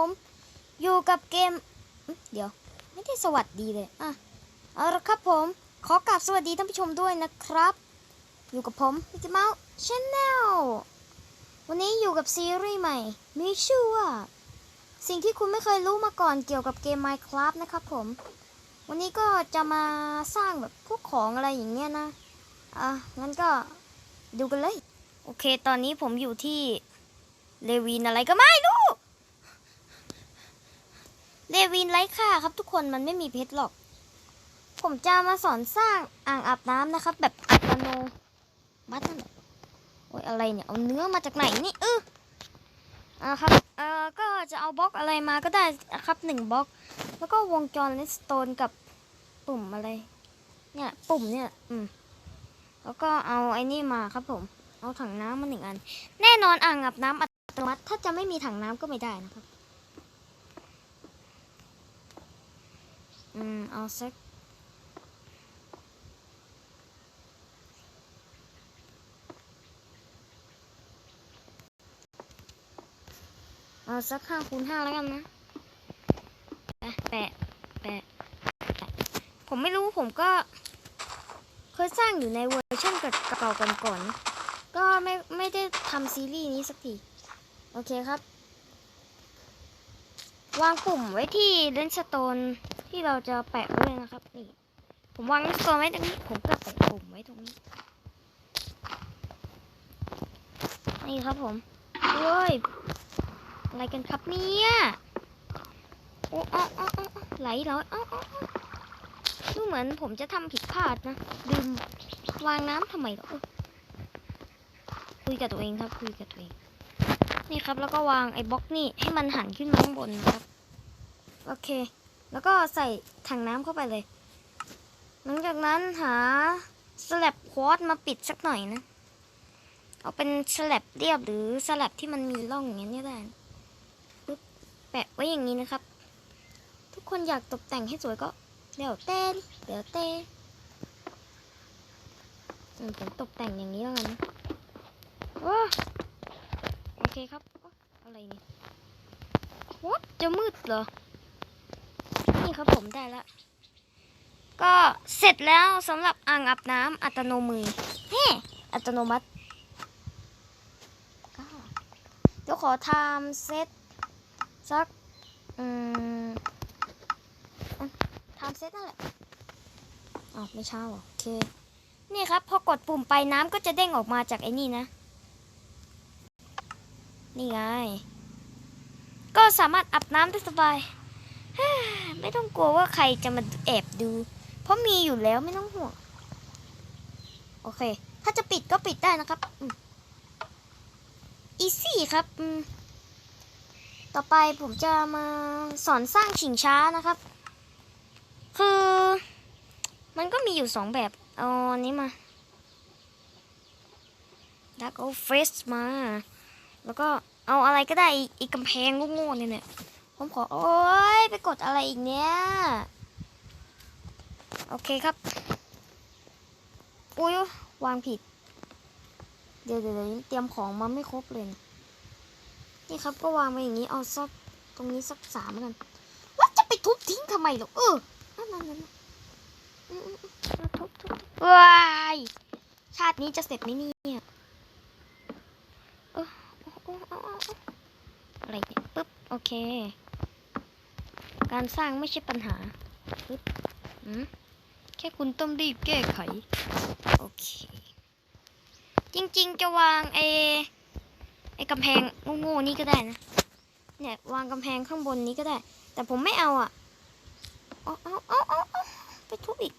ผมอยู่กับเกม เดี๋ยว ไม่ได้สวัสดีเลยอะเอาละครับผม ขอกราบสวัสดีท่านผู้ชมด้วยนะครับ อยู่กับผมมิกกี้เมาส์ชแนลวันนี้อยู่กับซีรีส์ใหม่ มีชื่อว่า สิ่งที่คุณไม่เคยรู้มาก่อนเกี่ยวกับเกม Minecraft นะครับผม วันนี้ก็จะมาสร้างแบบพวกของอะไรอย่างเงี้ยนะ อะ งั้นก็ดูกันเลย โอเค ตอนนี้ผมอยู่ที่เลวินอะไรก็ไม่รู้ เลวินไร้ค่าครับทุกคนมันไม่มีเพชรหรอก ผมจะมาสอนสร้างอ่างอาบน้ำนะครับ แบบอัตโนมัตินโอ้ยอะไรเนี่ย เอาเนื้อมาจากไหนนี่เอออ่าครับเอ่อก็จะเอาบล็อกอะไรมาก็ได้นะครับหนึ่งบล็อก แล้วก็วงจรเลสโตนกับปุ่มอะไร เนี่ย ปุ่มเนี่ย อืมแล้วก็เอาไอ้นี่มาครับผม เอาถังน้ำมาหนึ่งอัน แน่นอนอ่างอาบน้ำอัตโนมัติ ถ้าจะไม่มีถังน้ำก็ไม่ได้นะครับ อืม เอาสักเอาสักห้าคูณห้าแล้วกันนะแปะแปะแปะแปะ ผมไม่รู้ผมก็ เคยสร้างอยู่ในเวอร์ชันเก่าๆกันก่อนก็ไม่ไม่ได้ทำซีรีส์นี้สักที โอเคครับ วางปุ่มไว้ที่เลนสโตน ที่เราจะแปะไว้เลยนะครับ นี่ ผมวางสโตนไว้ตรงนี้ ผมก็แปะปุ่มไว้ตรงนี้ นี่ครับผมเฮ้ยอะไรกันครับเนี่ยโอ้อ้ออ้ออ้ออ้ไหลเหรออ้ออ้ออ้ดูเหมือนผมจะทำผิดพลาดนะลืมวางน้ำทำไมหรอเออคุยกับตัวเองครับคุยกับตัวเองนี่ครับแล้วก็วางไอ้บล็อกนี่ให้มันหันขึ้นมาข้างบนนะครับ โอเค แล้วก็ใส่ถังน้ำเข้าไปเลย หลังจากนั้นหาสลับควอตมาปิดสักหน่อยนะ เอาเป็นสลับเรียบหรือสลับที่มันมีร่องอย่างนี้ได้นะแปะไว้อย่างนี้นะครับ ทุกคนอยากตกแต่งให้สวยก็เดี๋ยวเต้นเดี๋ยวเต้อืมผมตกแต่งอย่างนี้แล้วกันนะโอเคครับ อะไรนี่ยวัดจะมืดเหรอ นี่ครับผมได้แล้ว ก็เสร็จแล้วสำหรับอ่างอาบน้ำอัตโนมือเฮ้อัตโนมัติก็เดี๋ยวขอทำเซตสักอืมทำเซตนั่นแหละอ๋อไม่เช่าโอเค นี่ครับ พอกดปุ่มไปน้ำก็จะเด้งออกมาจากไอ้นี่นะ นี่ไง ก็สามารถอาบน้ำได้สบาย ไม่ต้องกลัวว่าใครจะมาแอบดู เพราะมีอยู่แล้วไม่ต้องห่วง โอเค ถ้าจะปิดก็ปิดได้นะครับอีซี่ครับ ต่อไปผมจะมาสอนสร้างชิงช้านะครับ คือ มันก็มีอยู่สองแบบ เอาอันนี้มาดักเอาเฟสมา แล้วก็เอาอะไรก็ได้อีกอีกกำแพงโง่ๆเนี่ยเนี่ย ผมขอ โอ้ยไปกดอะไรอีกเนี่ย โอเคครับ อุ้ยวางผิด เดี๋ยวเดี๋ยวเตรียมของมาไม่ครบเลยนี่ครับก็วางไว้อย่างนี้เอาสักตรงนี้สักสามกันว่าจะไปทุบทิ้งทำไมหรอกเออนั่นนั่นนั่นทุบทุบว้ายชาตินี้จะเสร็จไหมเนี่ยเออโอ้โอ้โอ้โอ้โอ้อะไรเนี่ยปึ๊บ โอเค การสร้างไม่ใช่ปัญหาอืแค่คุณต้องรีบแก้ไข โอเค จริงๆ จะวางไอ้ไอ้กำแพงโง่ๆนี่ก็ได้นะ เนี่ยวางกำแพงข้างบนนี้ก็ได้ แต่ผมไม่เอาอะ เอาเอาเอาเอาไปทุบอีก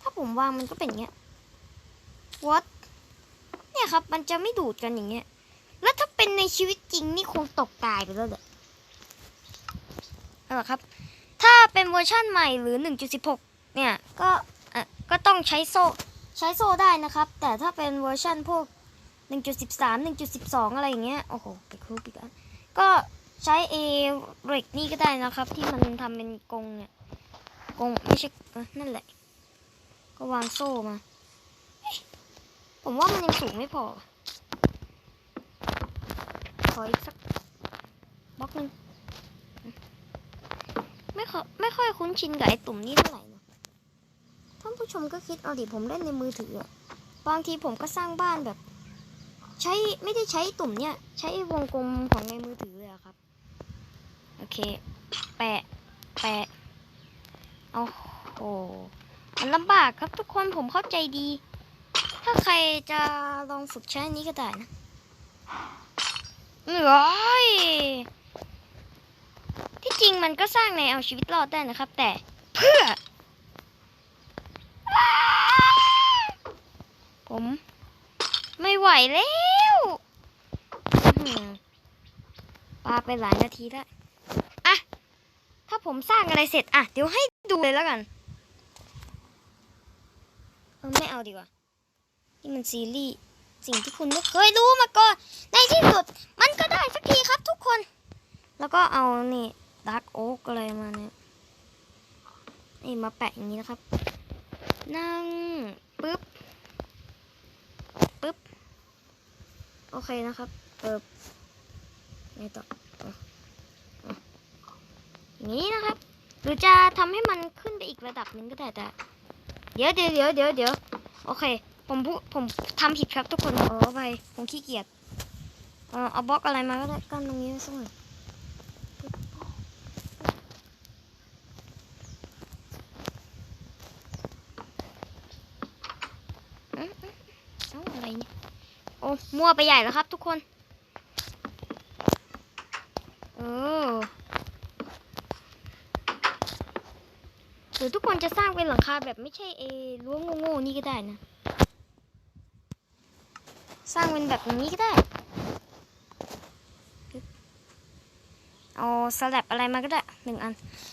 ถ้าผมวางมันก็เป็นเงี้ย what เนี่ยครับ มันจะไม่ดูดกันอย่างเงี้ย แล้วถ้าเป็นในชีวิตจริงนี่คงตกตายไปแล้วแหละเอาละครับ ถ้าเป็นเวอร์ชั่นใหม่หรือ 1.16 เนี่ย ก็อะก็ต้องใช้โซ่ใช้โซ่ได้นะครับ แต่ถ้าเป็นเวอร์ชั่นพวก 1.13 1.12 อะไรอย่างเงี้ย โอ้โหไปครูอีกแล้วก็ใช้เอเรกนี่ก็ได้นะครับ ที่มันทำเป็นกรงเนี่ยกรงไม่ใช่นั่นแหละ ก็วางโซ่มา ผมว่ามันยังสูงไม่พอ ขออีกสักบล็อกหนึ่ง ไม่ค่อยไม่ค่อยคุ้นชินกับไอ้ตุ่มนี่เท่าไหร่นะท่านผู้ชมก็คิดเอาดิผมเล่นในมือถืออะบางทีผมก็สร้างบ้านแบบ ใช้ไม่ได้ใช้ตุ่มเนี่ย ใช้วงกลมของในมือถือเลยอะครับ โอเค แปะ แปะโอ้โหมันลำบากครับทุกคนผมเข้าใจดี ถ้าใครจะลองฝึกใช้อันนี้ก็ได้นะเหนื่อย ที่จริงมันก็สร้างในเอาชีวิตรอดได้นะครับ แต่เพื่อ ผม ไม่ไหวแล้วอื้อหือปาไปหลายนาทีแล้วอะถ้าผมสร้างอะไรเสร็จอะเดี๋ยวให้ดูเลยแล้วกันเออไม่เอาดีกว่านี่มันซีรีส์สิ่งที่คุณไม่เคยรู้มาก่อน ในที่สุดมันก็ได้สักทีครับทุกคน แล้วก็เอานี่ ดาร์กโอ๊กอะไรมาเนี่ยนี่มาแปะอย่างนี้นะครับ นั่งปึ๊บปึ๊บโอเคนะครับเปิบไงต่ออ่ออย่างนี้นะครับ หรือจะทำให้มันขึ้นไปอีกระดับหนึ่งก็ได้แต่ เดี๋ยวเดี๋ยวเดี๋ยวเดี๋ยวเดี๋ยวโอเค ผมพูผมทำผิดครับทุกคนขออภัยผมขี้เกียจเออเอาบล็อกอะไรมาก็ได้กั้นตรงนี้ไว้สักหน่อยอืมอืมเอ้าอะไรเนี่ย โอ้ มั่วไปใหญ่แล้วครับ ทุกคนเออหรือทุกคนจะสร้างเป็นหลังคาแบบไม่ใช่เอรั้วโง่ๆนี่ก็ได้นะ สร้างเป็นแบบนี้ก็ได้เอาสลับอะไรมาก็ได้หนึ่งอัน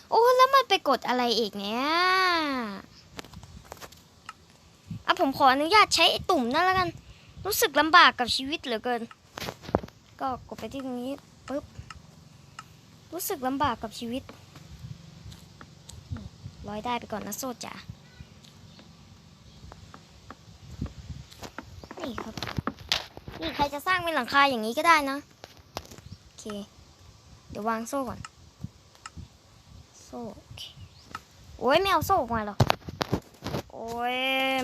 โอ้แล้วมันไปกดอะไรอีกเนี่ยอะผมขออนุญาตใช้ตุ่มนั่นแล้วกัน รู้สึกลำบากกับชีวิตเหลือเกิน ก็กดไปที่ตรงนี้ปุ๊บ รู้สึกลำบากกับชีวิตร้อยได้ไปก่อนนะโซจ๋า นี่ครับ นี่ใครจะสร้างเป็นหลังคาอย่างนี้ก็ได้นะ โอเค เดี๋ยววางโซ่ก่อน โซ่โอเคโอ้ยไม่เอาโซ่ออกมาหรอ โอ้ย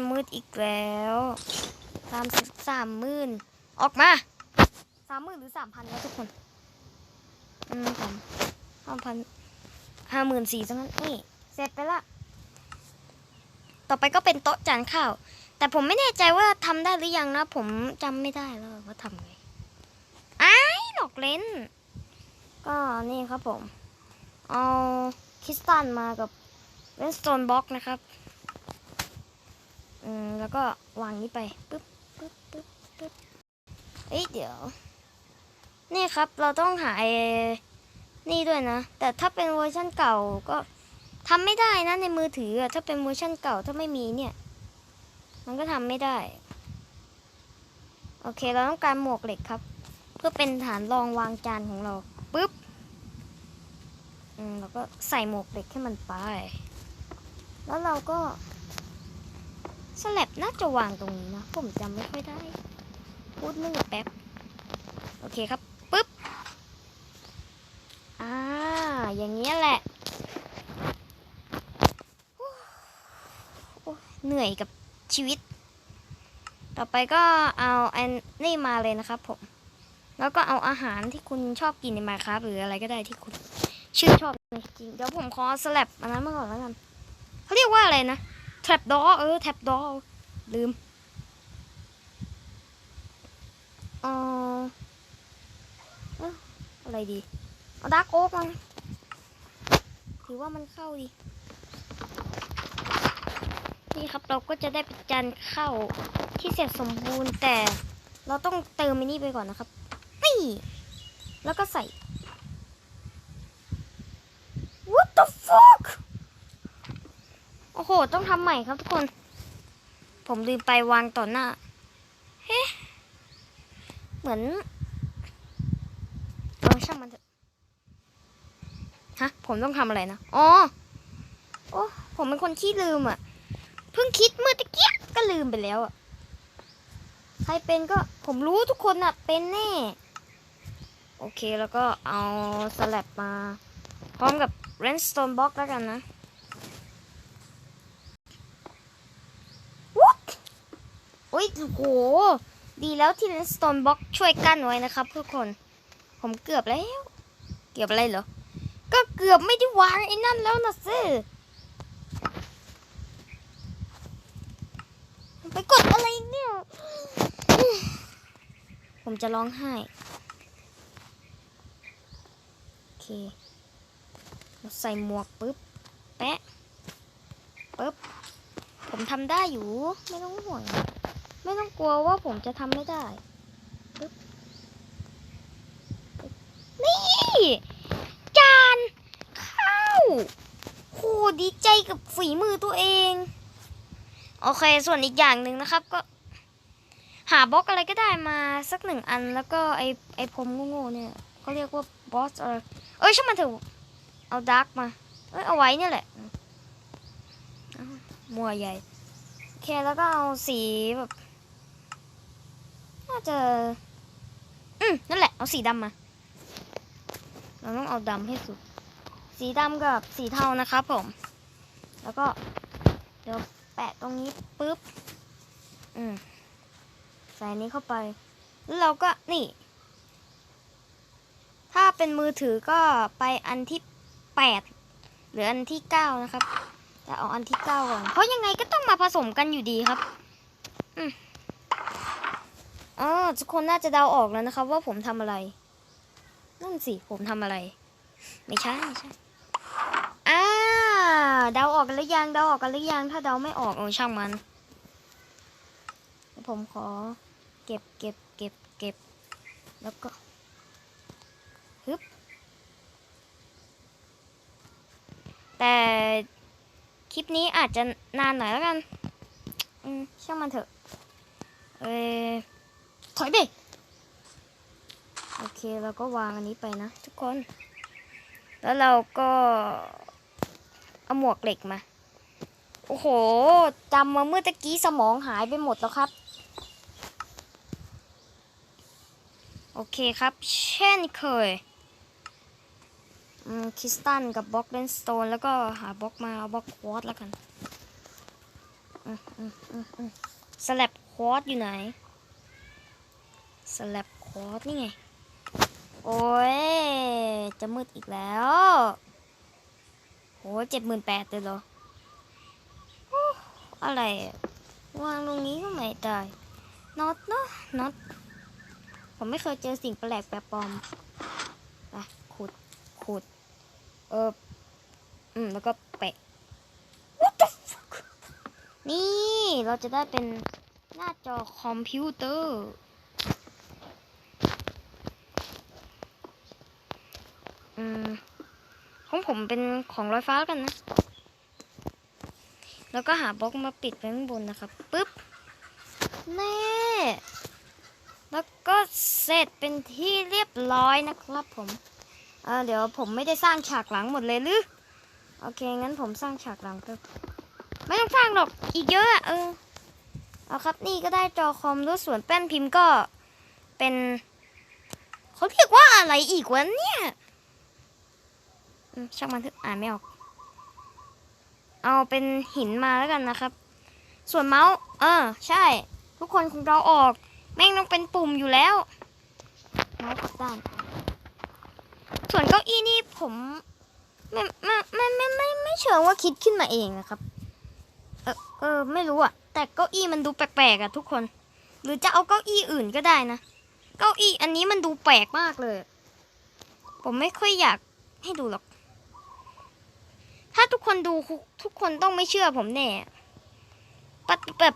มืดอีกแล้ว สามสิบสามหมื่นออกมาสามหมื่นหรือสามพันนะทุกคนอืมสามห้าพันห้าหมื่นสี่ทั้งนั้นนี่เสร็จไปละ ต่อไปก็เป็นโต๊ะจานข้าว แต่ผมไม่แน่ใจว่าทำได้หรือยังนะ ผมจำไม่ได้แล้วว่าทำไงไอ้หลอกเล่น ก็นี่ครับผม เอาคริสตัลมากับเรสโตนบล็อกนะครับ อืม แล้วก็วางนี้ไปปึ๊บ ปึ๊บปึ๊บปึ๊บเอ้ยเดี๋ยว นี่ครับเราต้องหาไอ้นี่ด้วยนะ แต่ถ้าเป็นเวอร์ชันเก่าก็ทำไม่ได้นะในมือถืออะถ้าเป็นเวอร์ชันเก่าถ้าไม่มีเนี่ย มันก็ทำไม่ได้ โอเคเราต้องการหมวกเหล็กครับ เพื่อเป็นฐานรองวางจานของเราปึ๊บอืมแล้วก็ใส่หมวกเหล็กให้มันไป แล้วเราก็ สลับน่าจะวางตรงนี้นะ ผมจำไม่ค่อยได้ พูดมั่วแป๊บ โอเคครับปึ๊บ อ่า อย่างเงี้ยแหละ เหนื่อยกับชีวิต ต่อไปก็เอาอันนี่มาเลยนะครับผม แล้วก็เอาอาหารที่คุณชอบกินในมาครับหรืออะไรก็ได้ที่คุณชื่นชอบจริง เดี๋ยวผมขอสลับอันนั้นมาก่อนแล้วกัน เขาเรียกว่าอะไรนะ แท็บดอเออแท็บดอลืมเอออะไรดีเอาดาร์กโอ๊กมาถือว่ามันเข้าดี นี่ครับเราก็จะได้เป็นจานเข้าที่เสร็จสมบูรณ์แต่เราต้องเติมอันนี้ไปก่อนนะครับนี่แล้วก็ใส่ What the fuck หต้องทำใหม่ครับทุกคน ผมลืมไปวางต่อหน้า เฮ้เหมือนเออช่างมันเถอะฮะ ผมต้องทำอะไรนะ อ๋อ โอ้ผมเป็นคนขี้ลืมอะ เพิ่งคิดเมื่อตะเกียก็ลืมไปแล้วอะ ใครเป็นก็ผมรู้ทุกคนอะ เป็นแน่ โอเคแล้วก็เอาสลับมา พร้อมกับเรนสโตนบล็อกแล้วกันนะ What โอ้โห ดีแล้วที่เรนสโตนบล็อกช่วยกั้นไว้นะครับทุกคน ผมเกือบแล้ว เกือบอะไรเหรอ ก็เกือบไม่ได้วางไอ้นั่นแล้วนะสิไปกดอะไรเนี่ย ผมจะร้องไห้ โอเคเราใส่หมวกปุ๊บ แปะปุ๊บ ผมทำได้อยู่ ไม่ต้องห่วง ลัวว่าผมจะทำไม่ได้นี่ จานข้าวโหดีใจกับฝีมือตัวเอง โอเค ส่วนอีกอย่างหนึ่งนะครับก็ หาบล็อกอะไรก็ได้มาสักหนึ่งอันแล้วก็ไอไอพรมโง่ๆเนี่ยก็เรียกว่าบอสอะไรเอ้ยช่างมันเถอะเอาดาร์กมาเอ้ยเอาไว้เนี่ยแหละมัวใหญ่ โอเคแล้วก็เอาสีแบบ น่าจะ อืมนั่นแหละ เอาสีดำมา เราต้องเอาดำให้สุด สีดำกับสีเทานะครับผม แล้วก็ เดี๋ยวแปะตรงนี้ปุ๊บ อืม ใส่นี้เข้าไป แล้วเราก็นี่ ถ้าเป็นมือถือก็ไปอันที่แปดหรืออันที่เก้านะครับแต่เอาอันที่เก้าก่อน เพราะยังไงก็ต้องมาผสมกันอยู่ดีครับ อืม อ๋อทุกคนน่าจะเดาออกแล้วนะครับ ว่าผมทำอะไรนั่นสิผมทำอะไร ไม่ใช่ไม่ใช่อ่าเดาออกกันหรือยังเดาออกกันหรือยังถ้าเดาไม่ออกเออช่างมัน ผมขอ เก็บเก็บเก็บเก็บแล้วก็ฮึบแต่คลิปนี้อาจจะนานหน่อยแล้วกัน อืมช่างมันเถอะ เออ ถอยไป โอเคเราก็วางอันนี้ไปนะทุกคน แล้วเราก็เอาหมวกเหล็กมา โอ้โหจำมาเมื่อตะกี้สมองหายไปหมดแล้วครับ โอเคครับ เช่นเคยคริสตันกับบล็อกเลนสโตนแล้วก็หาบล็อกมาเอาบล็อกควอตแล้วกันอืมอืมอืมอืมสลับควอตอยู่ไหน สลับควอตนี่ไง โอ้ย จะมืดอีกแล้วโหเจ็ดหมื่นแปดเลยเหรอออะไร วางตรงนี้ก็ไม่ได้น็อตเนาะน็อต ผมไม่เคยเจอสิ่งแปลกแปลกปลอมไปขุด ขุด เออ อืม แล้วก็แปะ What the fuck นี่ เราจะได้เป็นหน้าจอคอมพิวเตอร์ อืมของผมเป็นของลอยฟ้าแล้วกันนะ แล้วก็หาบล็อกมาปิดไว้ข้างบนนะครับปึ๊บแน่แล้วก็เสร็จเป็นที่เรียบร้อยนะครับผมเออเดี๋ยวผมไม่ได้สร้างฉากหลังหมดเลยหรือโอเคงั้นผมสร้างฉากหลังก็ไม่ต้องสร้างหรอกอีกเยอะเออเอาครับนี่ก็ได้จอคอมด้วยส่วนแป้นพิมพ์ก็เป็นเขาเรียกว่าอะไรอีกวะเนี่ย ช่างมันเถอะอ่านไม่ออก เอาเป็นหินมาแล้วกันนะครับ ส่วนเมาส์ เออ ใช่ ทุกคนคงเราออก แม่งต้องเป็นปุ่มอยู่แล้วเมาส์กลับด้าน ส่วนเก้าอี้นี่ผมไม่ไม่ไม่ไม่ไม่ไม่เชิงว่าคิดขึ้นมาเองนะครับ เออเออ ไม่รู้อะแต่เก้าอี้มันดูแปลกๆอะทุกคน หรือจะเอาเก้าอี้อื่นก็ได้นะ เก้าอี้อันนี้มันดูแปลกมากเลย ผมไม่ค่อยอยากให้ดูหรอก ถ้าทุกคนดูทุกคนต้องไม่เชื่อผมแน่ปัดแบบ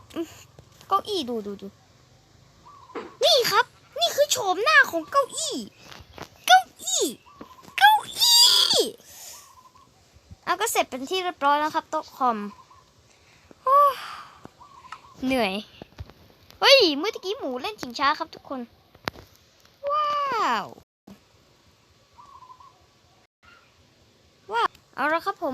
เก้าอี้ดูดูดูนี่ครับ นี่คือโฉมหน้าของเก้าอี้ เก้าอี้ เก้าอี้เอาก็เสร็จเป็นที่เรียบร้อยแล้วครับโต๊ะคอมอเหนื่อย เฮ้ย เมื่อกี้หมูเล่นชิงช้าครับทุกคน ว้าวว้าวเอาละครับผม